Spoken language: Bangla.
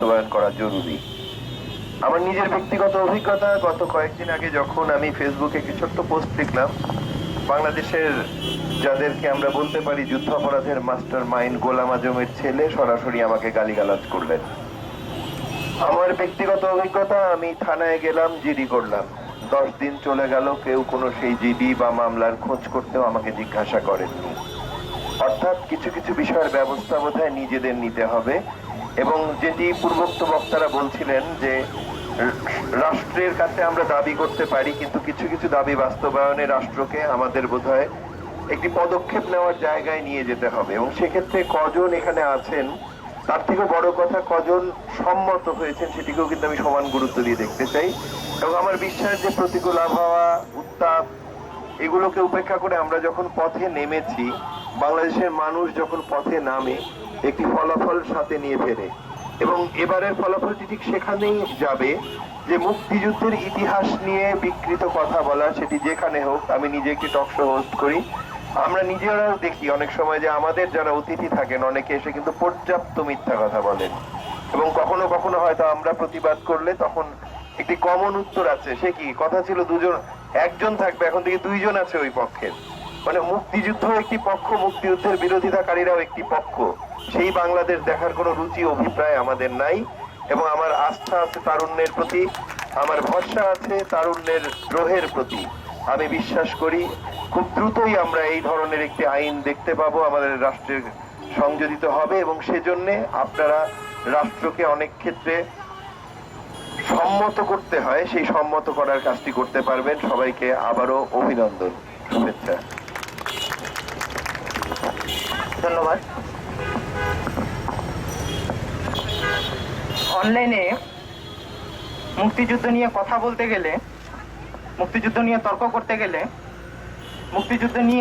বাস্তবায়ন করা জরুরি। আমার নিজের ব্যক্তিগত অভিজ্ঞতা, গত কয়েকদিন আগে যখন আমি ফেসবুকে একটি ছোট্ট পোস্ট লিখলাম বাংলাদেশের যাদেরকে আমরা বলতে পারি যুদ্ধাপরাধের মাস্টার মাইন্ড গোলাম আজমের ছেলে, সরাসরি আমাকে গালিগালাজ করলেন। আমার ব্যক্তিগত অভিজ্ঞতা, আমি থানায় গেলাম, জিডি করলাম। দশ দিন চলে গেল, কেউ কোনো সেই জিডি বা মামলার খোঁজ করতেও আমাকে জিজ্ঞাসা করেননি। অর্থাৎ কিছু কিছু বিষয়ের ব্যবস্থা বোধহয় নিজেদের নিতে হবে। এবং যেটি পূর্বোক্ত বক্তারা বলছিলেন যে, রাষ্ট্রের কাছে আমরা দাবি করতে পারি, কিন্তু কিছু কিছু দাবি বাস্তবায়নে রাষ্ট্রকে আমাদের বোধহয় একটি পদক্ষেপ নেওয়ার জায়গায় নিয়ে যেতে হবে। এবং সেক্ষেত্রে কজন এখানে আছেন, তার থেকে বড় কথা কজন সম্মত হয়েছেন, সেটিকেও কিন্তু আমি সমান গুরুত্ব দিয়ে দেখতে চাই। এবং আমার বিশ্বাস যে প্রতিকূল আবহাওয়া, উত্তাপ, এগুলোকে উপেক্ষা করে আমরা যখন পথে নেমেছি বাংলাদেশের মানুষ যখন পথে নামে, একটি ফলাফল সাথে নিয়ে ফেরে। এবং এবারের ফলাফলটি ঠিক সেখানেই যাবে যে মুক্তিযুদ্ধের ইতিহাস নিয়ে বিকৃত কথা বলা, সেটি যেখানে হোক, আমি নিজে একটি টক শো হোস্ট করি। আমরা নিজেরাও দেখি অনেক সময় যে আমাদের যারা অতিথি থাকেন, অনেকে এসে কিন্তু পর্যাপ্ত মিথ্যা কথা বলেন। এবং কখনো কখনো হয়তো আমরা প্রতিবাদ করলে তখন একটি কমন উত্তর আছে। সে কি? কথা ছিল দুজন, একজন থাকবে, এখন থেকে দুইজন আছে ওই পক্ষের। মানে মুক্তিযুদ্ধ একটি পক্ষ, মুক্তিযুদ্ধের বিরোধিতাকারীরাও একটি পক্ষ। সেই বাংলাদেশ দেখার কোনো রুচি, অভিপ্রায় আমাদের নাই এবং আমার আস্থা আছে তারুণ্যের প্রতি, আমার ভরসা আছে তারুণ্যের দ্রোহের প্রতি। আমি বিশ্বাস করি খুব দ্রুতই আমরা এই ধরনের একটি আইন দেখতে পাবো, আমাদের রাষ্ট্রের সংযোজিত হবে এবং সেজন্যে আপনারা রাষ্ট্রকে অনেক ক্ষেত্রে সম্মত করতে হয়, সেই সম্মত করার কাজটি করতে পারবেন। সবাইকে আবারও অভিনন্দন, শুভেচ্ছা। অনলাইনে মুক্তিযুদ্ধ নিয়ে কথা বলতে গেলে মুক্তিযুদ্ধ নিয়ে তর্ক করতে গেলে মুক্তিযুদ্ধ নিয়ে